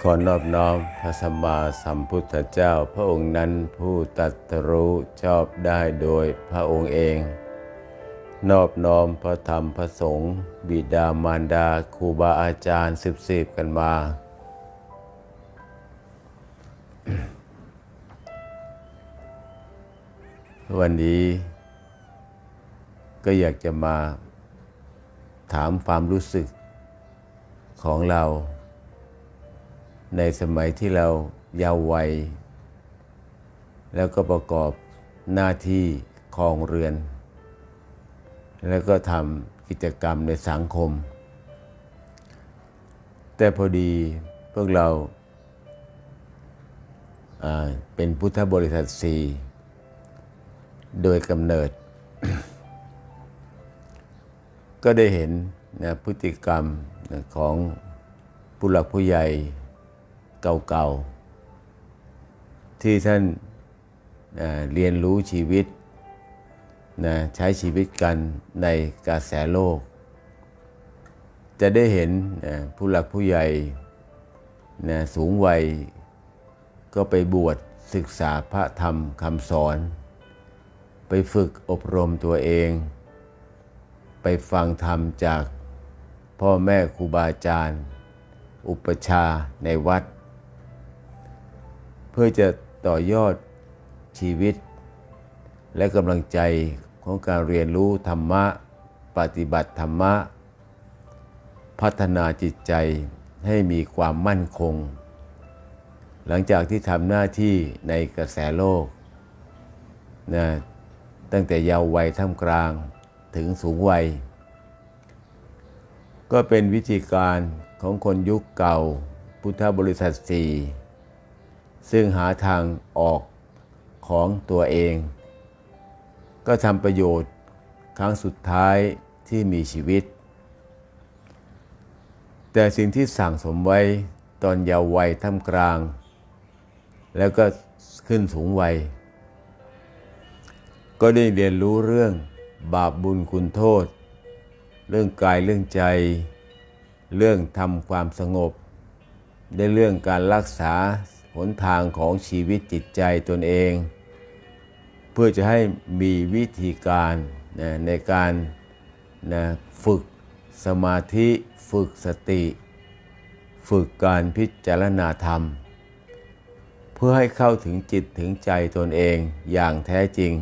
ขอนอบน้อมพระสัมมาสัมพุทธเจ้า พระองค์นั้นผู้ตรัสรู้ชอบได้โดยพระองค์เอง นอบน้อมพระธรรมพระสงฆ์บิดามารดาครูบาอาจารย์สืบสืบกันมา วันนี้ ก็อยากจะมาถามความรู้สึกของเรา ในสมัยที่เราเยาว์วัย แล้วก็ประกอบหน้าที่ครองเรือน แล้วก็ทำกิจกรรมในสังคม แต่พอดีพวกเราอ่าเป็นพุทธบริษัทสี่โดยกำเนิด ก็ได้เห็นนะพฤติกรรมนะของผู้หลักผู้ใหญ่ เก่าๆ ที่ท่านนะเรียนรู้ชีวิตนะใช้ชีวิตกันในกระแสโลก จะได้เห็นนะผู้หลักผู้ใหญ่นะสูงวัยก็ไปบวชศึกษาพระธรรมคำสอน ไปฝึกอบรมตัวเอง ไปฟังธรรมจากพ่อแม่ครูบาอาจารย์ อุปชาในวัด พื่อจะต่อยอดชีวิต และกำลังใจของการเรียนรู้ธรรมะ ปฏิบัติธรรมะ พัฒนาจิตใจให้มีความมั่นคง หลังจากที่ทำหน้าที่ในกระแสโลกนะตั้งแต่เยาว์วัยท่ามกลางถึงสูงวัย ก็เป็นวิธีการของคนยุคเก่า พุทธบริษัทสี่ ซึ่งหาทางออกของตัวเอง ก็ทำประโยชน์ครั้งสุดท้ายที่มีชีวิต แต่สิ่งที่สั่งสมไว้ตอนเยาว์วัยท่ามกลาง แล้วก็ขึ้นสูงวัย ก็ได้เรียนรู้เรื่องบาปบุญคุณโทษ เรื่องกายเรื่องใจ เรื่องทำความสงบ ได้เรื่องการรักษา หนทางของชีวิตจิตใจตนเอง เพื่อจะให้มีวิธีการนะในการนะฝึกสมาธิฝึกสติ ฝึกการพิจารณาธรรม เพื่อให้เข้าถึงจิตถึงใจตนเองอย่างแท้จริง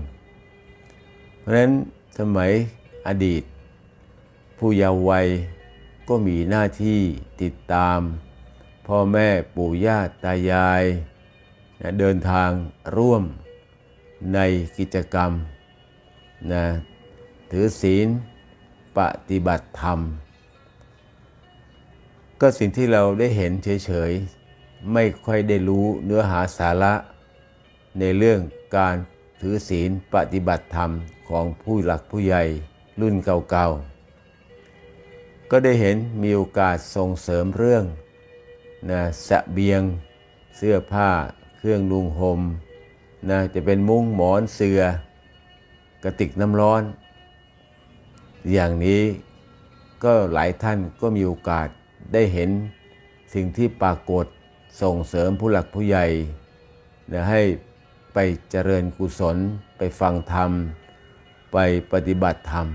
เพราะฉะนั้นสมัยอดีต ผู้เยาว์วัยก็มีหน้าที่ติดตาม พ่อแม่ปู่ย่าตายายนะเดินทางร่วมในกิจกรรมนะถือศีลปฏิบัติธรรม ก็สิ่งที่เราได้เห็นเฉยๆ ไม่ค่อยได้รู้เนื้อหาสาระในเรื่องการถือศีลปฏิบัติธรรมของผู้หลักผู้ใหญ่รุ่นเก่าๆ ก็ได้เห็นมีโอกาสส่งเสริมเรื่อง นะสะเบียง เสื้อผ้า เครื่องนุงห่มนะจะเป็นมุ้งหมอนเสือกระติกน้ำร้อน อย่างนี้ก็หลายท่านก็มีโอกาสได้เห็นสิ่งที่ปรากฏส่งเสริมผู้หลักผู้ใหญ่นะให้ไปเจริญกุศล ไปฟังธรรม ไปปฏิบัติธรรม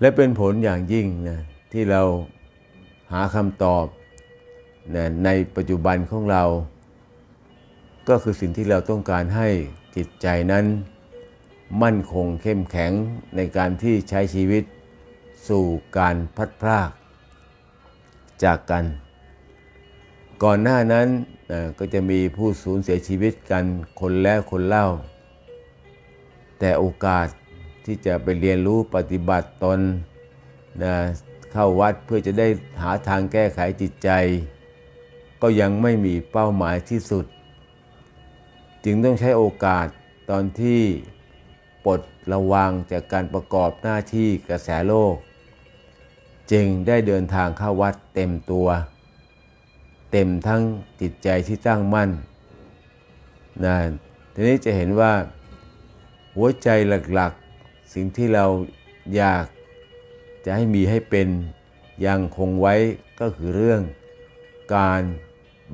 และเป็นผลอย่างยิ่งนะที่เรา หาคำตอบนะในปัจจุบันของเรา ก็คือสิ่งที่เราต้องการให้จิตใจนั้น มั่นคงเข้มแข็งในการที่ใช้ชีวิตสู่การพัดพรากจากกัน ก่อนหน้านั้นนะก็จะมีผู้สูญเสียชีวิตกันคนแล้วคนเล่า แต่โอกาสที่จะไปเรียนรู้ปฏิบัติตนนะ เข้าวัดเพื่อจะได้หาทางแก้ไขจิตใจ ก็ยังไม่มีเป้าหมายที่สุด จึงต้องใช้โอกาสตอนที่ปลดระวังจากการประกอบหน้าที่กระแสโลก จึงได้เดินทางเข้าวัดเต็มตัว เต็มทั้งจิตใจที่ตั้งมั่นนะทีนี้จะเห็นว่าหัวใจหลักๆ สิ่งที่เราอยาก จะให้มีให้เป็นยังคงไว้ก็คือเรื่อง การ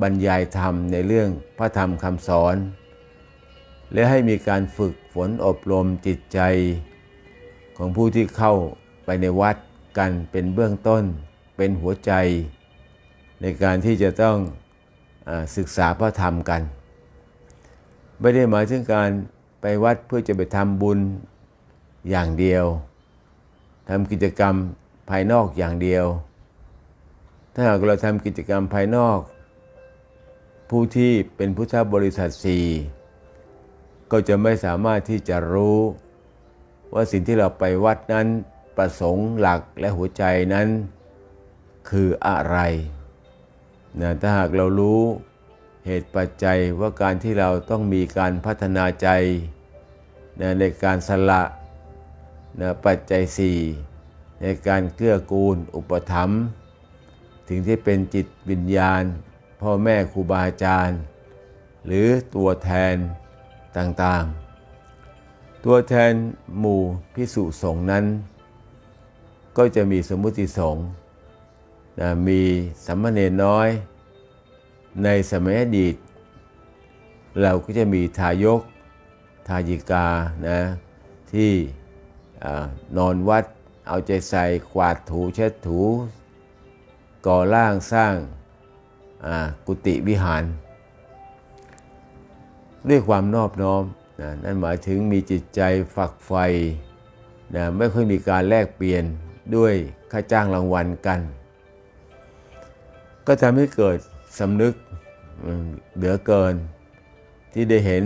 บรรยายธรรมในเรื่องพระธรรมคำสอน และให้มีการฝึกฝนอบรมจิตใจ ของผู้ที่เข้าไปในวัดกันเป็นเบื้องต้นเป็นหัวใจ ในการที่จะต้องอศึกษาพระธรรมกัน ไม่ได้หมายถึงการไปวัดเพื่อจะไปทำบุญอย่างเดียว ทำกิจกรรมภายนอกอย่างเดียว ถ้าหากเราทำกิจกรรมภายนอก ผู้ที่เป็นพุทธบริษัทสี่ก็จะไม่สามารถที่จะรู้ ว่าสิ่งที่เราไปวัดนั้นประสงค์หลักและหัวใจนั้นคืออะไรนะถ้าหากเรารู้เหตุปัจจัยว่าการที่เราต้องมีการพัฒนาใจนะในการสละ นะปัจจัยสี่ในการเกื้อกูล อุปถัมภ์ถึงที่เป็นจิตวิญญาณ พ่อแม่ครูบาอาจารย์ หรือตัวแทนต่างๆ ตัวแทนหมู่พิสุสงนั้น ก็จะมีสมมุติสงฆ์นะมีสัมมเนน้อย ในสมัยอดีต เราก็จะมีทายก ทายิกานะที่ นอนวัดเอาใจใส่กวาดถูเช็ดถู ก่อร่างสร้างกุฏิวิหาร ด้วยความนอบน้อมนะนั่นหมายถึงมีจิตใจฝักใฝ่นะไม่ค่อยมีการแลกเปลี่ยนด้วยค่าจ้างรางวัลกัน ก็ทำให้เกิดสำนึกเหลือเกินที่ได้เห็น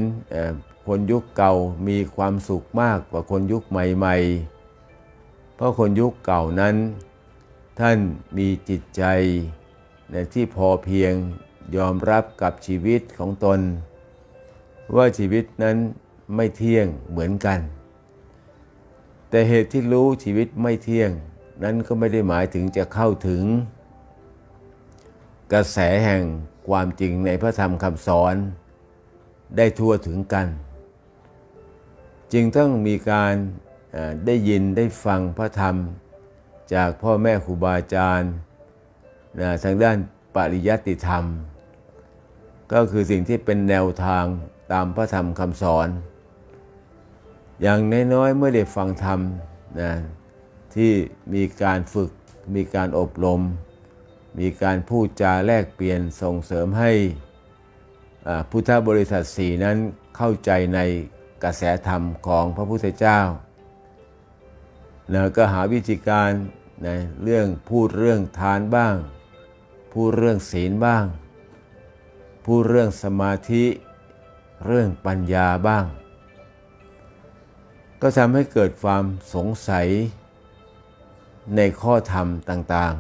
คนยุคเก่ามีความสุขมากกว่าคนยุคใหม่ๆ เพราะคนยุคเก่านั้น ท่านมีจิตใจในที่พอเพียงยอมรับกับชีวิตของตน ว่าชีวิตนั้นไม่เที่ยงเหมือนกัน แต่เหตุที่รู้ชีวิตไม่เที่ยงนั้นก็ไม่ได้หมายถึงจะเข้าถึง กระแสแห่งความจริงในพระธรรมคำสอน ได้ทั่วถึงกัน จึงต้องมีการได้ยินได้ฟังพระธรรม จากพ่อแม่ครูบาอาจารย์ทางด้านปริยัติธรรม ก็คือสิ่งที่เป็นแนวทางตามพระธรรมคำสอน อย่างน้อยๆเมื่อได้ฟังธรรมนะที่มีการฝึกมีการอบรม มีการพูดจาแลกเปลี่ยนส่งเสริมให้พุทธบริษัทสี่นั้นเข้าใจใน กระแสธรรมของพระพุทธเจ้าแล้วก็หาวิธีการนะเรื่องพูดเรื่องทานบ้าง พูดเรื่องศีลบ้าง พูดเรื่องสมาธิเรื่องปัญญาบ้าง ก็ทำให้เกิดความสงสัยในข้อธรรมต่าง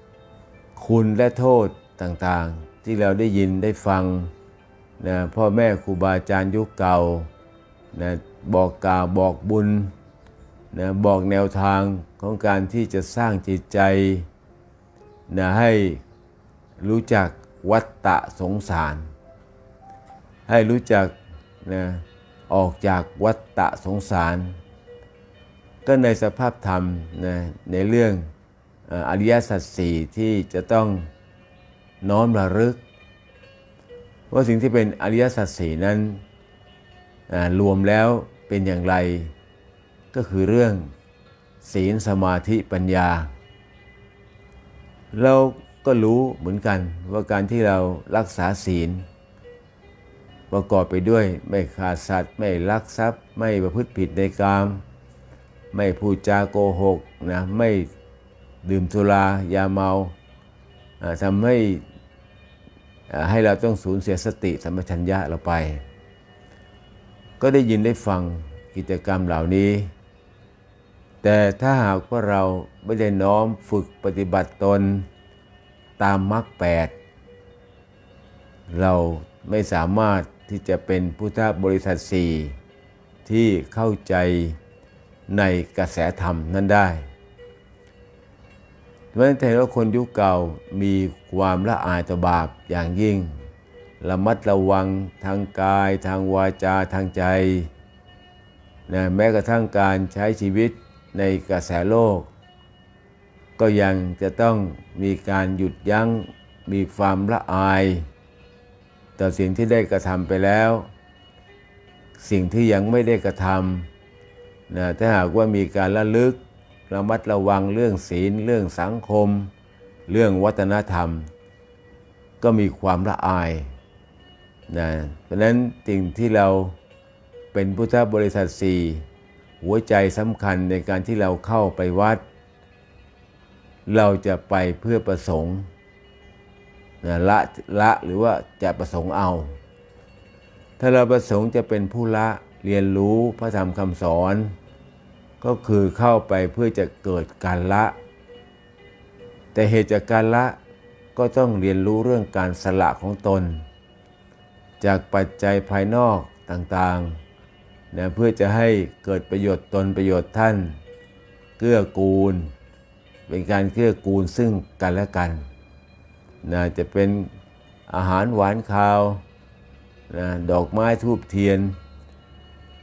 ๆ คุณและโทษต่างๆ ที่เราได้ยินได้ฟังนะพ่อแม่ครูบาอาจารย์ยุคเก่า นะบอกกล่าวบอกบุญนะบอกแนวทางของการที่จะสร้างจิตใจนะให้รู้จักวัตตะสงสาร ให้รู้จักนะออกจากวัตตะสงสาร ก็ในสภาพธรรมนะในเรื่องอริยสัจสี่ที่จะต้องน้อมระลึก ว่าสิ่งที่เป็นอริยสัจสี่นั้น รวมแล้วเป็นอย่างไร ก็คือเรื่องศีลสมาธิปัญญา เราก็รู้เหมือนกันว่าการที่เรารักษาศีล ประกอบไปด้วยไม่ขาดสัตว์ ไม่ลักทรัพย์ ไม่ประพฤติผิดในกาม ไม่พูดจาโกหกนะไม่ดื่มสุรายาเมาทำให้ให้เราต้องสูญเสียสติสัมปชัญญะเราไป ก็ได้ยินได้ฟังกิจกรรมเหล่านี้ แต่ถ้าหากว่าเราไม่ได้น้อมฝึกปฏิบัติตนตามมรรคแปดเราไม่สามารถที่จะเป็นพุทธบริษัทสี่ที่เข้าใจในกระแสธรรมนั้นได้เพราะฉะนั้นแต่ว่าคนยุคเก่ามีความละอายต่อบาปอย่างยิ่ง ระมัดระวังทางกาย ทางวาจาทางใจนะแม้กระทั่งการใช้ชีวิตในกระแสโลก ก็ยังจะต้องมีการหยุดยั้งมีความละอาย ต่อสิ่งที่ได้กระทำไปแล้ว สิ่งที่ยังไม่ได้กระทำนะถ้าหากว่ามีการละลึกระมัดระวังเรื่องศีล เรื่องสังคม เรื่องวัฒนธรรม ก็มีความละอาย นะเพราะนั้นสิ่งที่เราเป็นพุทธบริษัทสี่หัวใจสำคัญในการที่เราเข้าไปวัด เราจะไปเพื่อประสงค์นะละละหรือว่าจะประสงค์เอา ถ้าเราประสงค์จะเป็นผู้ละเรียนรู้พระธรรมคำสอน ก็คือเข้าไปเพื่อจะเกิดการละ แต่เหตุจากการละก็ต้องเรียนรู้เรื่องการสละของตน จากปัจจัยภายนอกต่างๆนะเพื่อจะให้เกิดประโยชน์ตนประโยชน์ท่าน เกื้อกูล เป็นการเกื้อกูลซึ่งกันและกันนะจะเป็นอาหารหวานคาวนะดอกไม้ทูบเทียน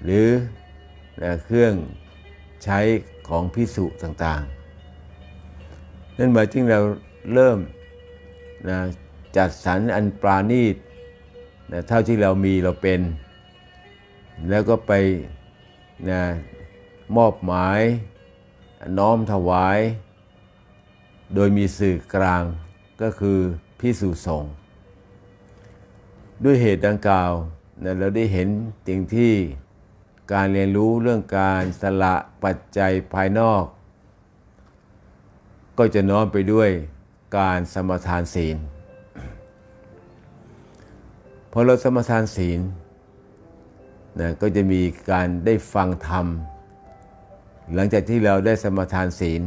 หรือนะเครื่องใช้ของพิสุต่างๆ นั่นหมายถึงเราเริ่มนะจัดสรรอันปราณีต นะเท่าที่เรามีเราเป็น แล้วก็ไปนะมอบหมายน้อมถวาย โดยมีสื่อกลางก็คือพิสุสงด้วยเหตุดังกล่าวนะเราได้เห็นสิ่งที่การเรียนรู้เรื่องการสละปัจจัยภายนอก ก็จะน้อมไปด้วยการสมทานศีล พอเราสมทานศีลนะก็จะมีการได้ฟังธรรม หลังจากที่เราได้สมทานศีล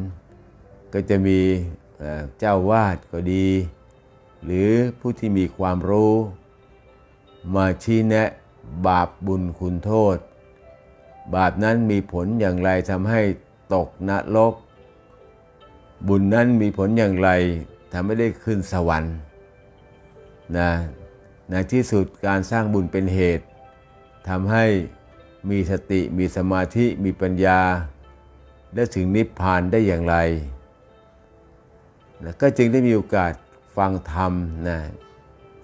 ก็จะมีเอ่อเจ้าวาดก็ดี หรือผู้ที่มีความรู้ มาชี้แนะบาปบุญคุณโทษ บาปนั้นมีผลอย่างไรทำให้ตกนรกบุญนั้นมีผลอย่างไรทำให้ได้ขึ้นสวรรค์นะ ในที่สุดการสร้างบุญเป็นเหตุทำให้มีสติมีสมาธิมีปัญญา และถึงนิพพานได้อย่างไรนะก็จึงได้มีโอกาสฟังธรรมนะ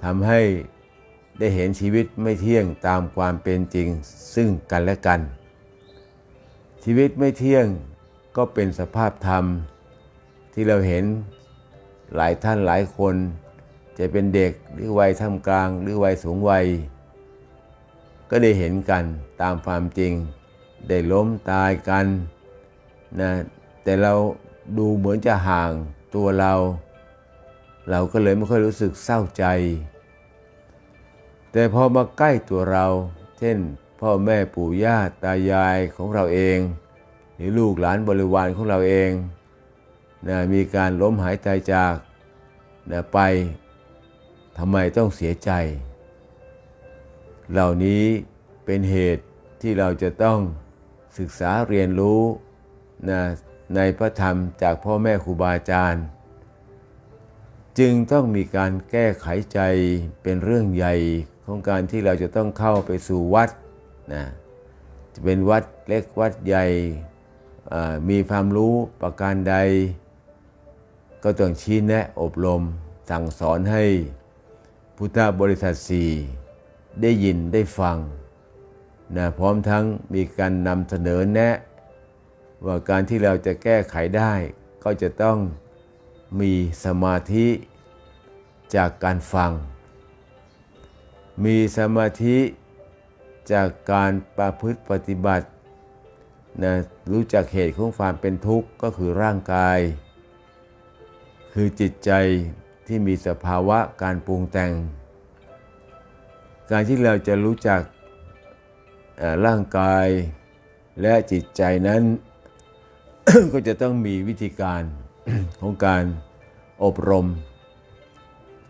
ทำให้ได้เห็นชีวิตไม่เที่ยงตามความเป็นจริงซึ่งกันและกัน ชีวิตไม่เที่ยงก็เป็นสภาพธรรม ที่เราเห็นหลายท่านหลายคน จะเป็นเด็กหรือวัยท่ามกลาง หรือวัยสูงวัย ก็ได้เห็นกันตามความจริง ได้ล้มตายกันนะแต่เราดูเหมือนจะห่างตัวเรา เราก็เลยไม่ค่อยรู้สึกเศร้าใจ แต่พอมาใกล้ตัวเรา เช่น พ่อแม่ปู่ย่าตายายของเราเอง หรือลูกหลานบริวารของเราเองนะมีการล้มหายตายจากนะไป ทำไมต้องเสียใจ เหล่านี้เป็นเหตุที่เราจะต้องศึกษาเรียนรู้นะในพระธรรมจากพ่อแม่ครูบาอาจารย์ จึงต้องมีการแก้ไขใจเป็นเรื่องใหญ่ของการที่เราจะต้องเข้าไปสู่วัดนะจะเป็นวัดเล็กวัดใหญ่มีความรู้ประการใด ก็ต้องชี้แนะอบรมสั่งสอนให้ พุทธบริษัทสี่ได้ยินได้ฟังนะพร้อมทั้งมีการนำเสนอแนะ ว่าการที่เราจะแก้ไขได้ ก็จะต้องมีสมาธิจากการฟัง มีสมาธิจากการประพฤติปฏิบัตินะรู้จักเหตุของความเป็นทุกข์ก็คือร่างกาย คือจิตใจ ที่มีสภาวะการปรุงแต่ง การที่เราจะรู้จักร่างกายและจิตใจนั้น ก็จะต้องมีวิธีการของการอบรม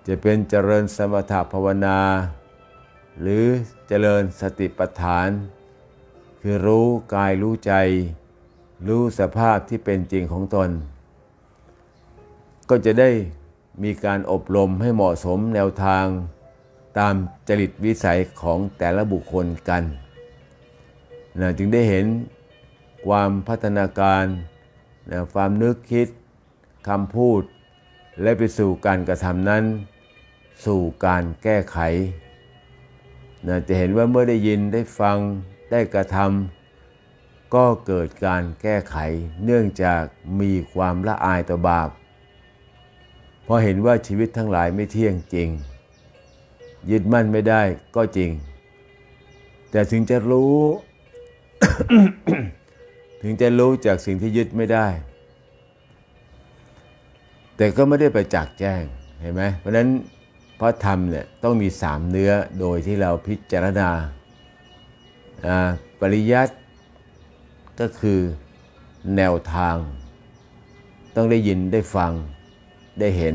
จะเป็นเจริญสมถภาวนา หรือเจริญสติปัฏฐาน คือรู้กายรู้ใจ รู้สภาพที่เป็นจริงของตน ก็จะได้ มีการอบรมให้เหมาะสมแนวทางตามจริตวิสัยของแต่ละบุคคลกันนะจึงได้เห็นความพัฒนาการนะความนึกคิดคำพูด และไปสู่การกระทำนั้น สู่การแก้ไขนะจะเห็นว่าเมื่อได้ยินได้ฟังได้กระทำก็เกิดการแก้ไข เนื่องจากมีความละอายต่อบาป พราะเห็นว่าชีวิตทั้งหลายไม่เที่ยงจริง ยึดมั่นไม่ได้ก็จริง แต่ถึงจะรู้ ถึงจะรู้จากสิ่งที่ยึดไม่ได้ แต่ก็ไม่ได้ไปจากแจ้งเห็นไหมเพราะนั้นพระธรรมเนี่ยต้องมีสามเนื้อโดยที่เราพิจารณาอ่าปริยัติก็คือแนวทาง ต้องได้ยินได้ฟัง ได้เห็น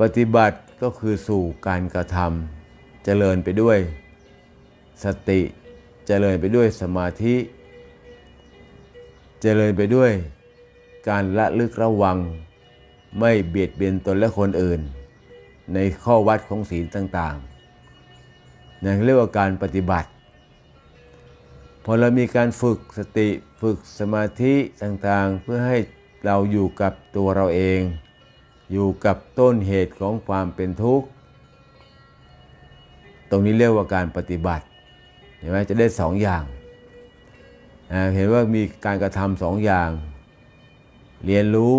ปฏิบัติก็คือสู่การกระทำเจริญไปด้วยสติเจริญไปด้วยสมาธิเจริญไปด้วยการละลึกระวัง ไม่เบียดเบียนตนและคนอื่น ในข้อวัดของศีลต่างๆนั่นเรียกว่าการปฏิบัติ พอเรามีการฝึกสติฝึกสมาธิต่างๆ เพื่อให้ เราอยู่กับตัวเราเอง อยู่กับต้นเหตุของความเป็นทุกข์ ตรงนี้เรียกว่าการปฏิบัติเห็นไหมจะได้สองอย่างเห็นว่ามีการกระทำสองอย่าง เรียนรู้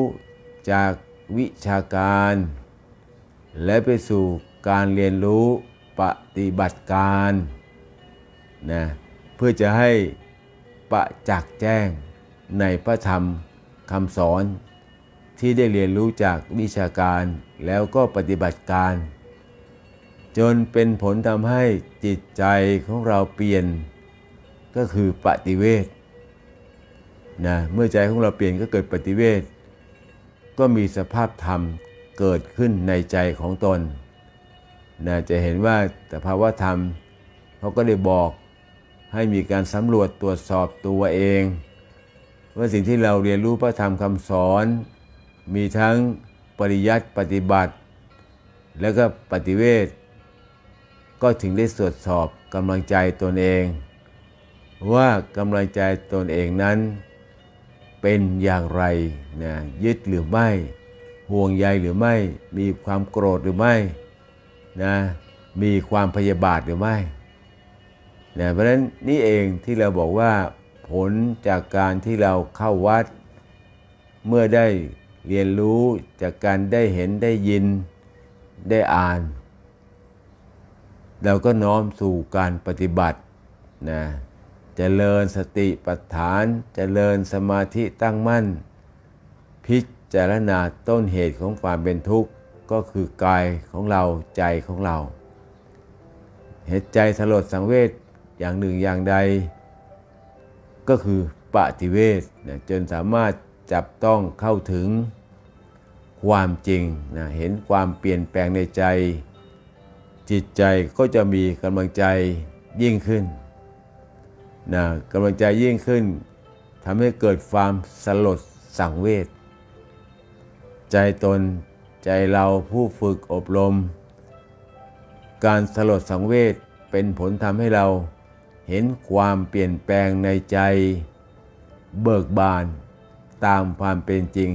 จากวิชาการ และไปสู่การเรียนรู้ปฏิบัติการนะเพื่อจะให้ประจักษ์แจ้งในพระธรรม คำสอนที่ได้เรียนรู้จากวิชาการแล้วก็ปฏิบัติการ จนเป็นผลทำให้จิตใจของเราเปลี่ยนก็คือปฏิเวทนะเมื่อใจของเราเปลี่ยนก็เกิดปฏิเวทก็มีสภาพธรรมเกิดขึ้นในใจของตนนะจะเห็นว่าแต่ภาวะธรรมเขาก็ได้บอกให้มีการสำรวจตรวจสอบตัวเอง ว่าสิ่งที่เราเรียนรู้พระธรรมคำสอน มีทั้งปริยัติปฏิบัติ แล้วก็ปฏิเวทก็ถึงได้ตรวจสอบกำลังใจตนเอง ว่ากำลังใจตนเองนั้น เป็นอย่างไรนะยึดหรือไม่ ห่วงใยหรือไม่ มีความโกรธหรือไม่นะมีความพยาบาทหรือไม่นะเพราะฉะนั้นนี่เองที่เราบอกว่า ผลจากการที่เราเข้าวัด เมื่อได้เรียนรู้จากการได้เห็นได้ยินได้อ่าน เราก็น้อมสู่การปฏิบัตินะจเจริญสติปัฏฐานเจริญสมาธิตั้งมั่น พิจารณาต้นเหตุของความเป็นทุกข์ก็คือกายของเราใจของเรา เหตุใจสลดสังเวชอย่างหนึ่งอย่างใด ก็คือปฏิเวทนะจนสามารถจับต้องเข้าถึงความจริงนะเห็นความเปลี่ยนแปลงในใจ จิตใจก็จะมีกำลังใจยิ่งขึ้นนะกำลังใจยิ่งขึ้นทำให้เกิดความสลดสังเวชใจตนใจเราผู้ฝึกอบรม การสลดสังเวชเป็นผลทำให้เรา เห็นความเปลี่ยนแปลงในใจ เบิกบานตามความเป็นจริง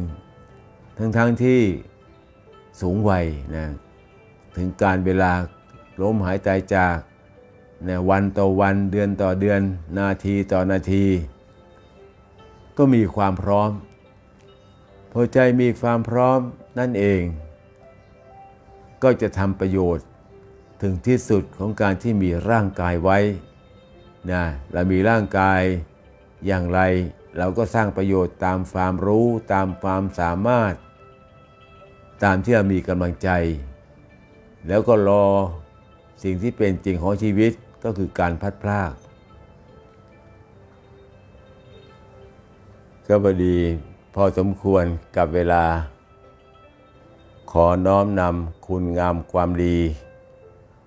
ทั้งๆทที่สูงวัยนะถึงการเวลาล้มหายใจจากนะวันต่อวันเดือนต่อเดือน นาทีต่อนาที ก็มีความพร้อม พอใจมีความพร้อมนั่นเอง ก็จะทำประโยชน์ถึงที่สุดของการที่มีร่างกายไว้ นะเรามีร่างกายอย่างไร เราก็สร้างประโยชน์ตามความรู้ตามความสามารถ ตามที่เรามีกำลังใจ แล้วก็รอสิ่งที่เป็นจริงของชีวิตก็คือการพัดพลากก็บดีพอสมควรกับเวลา ขอน้อมนำคุณงามความดี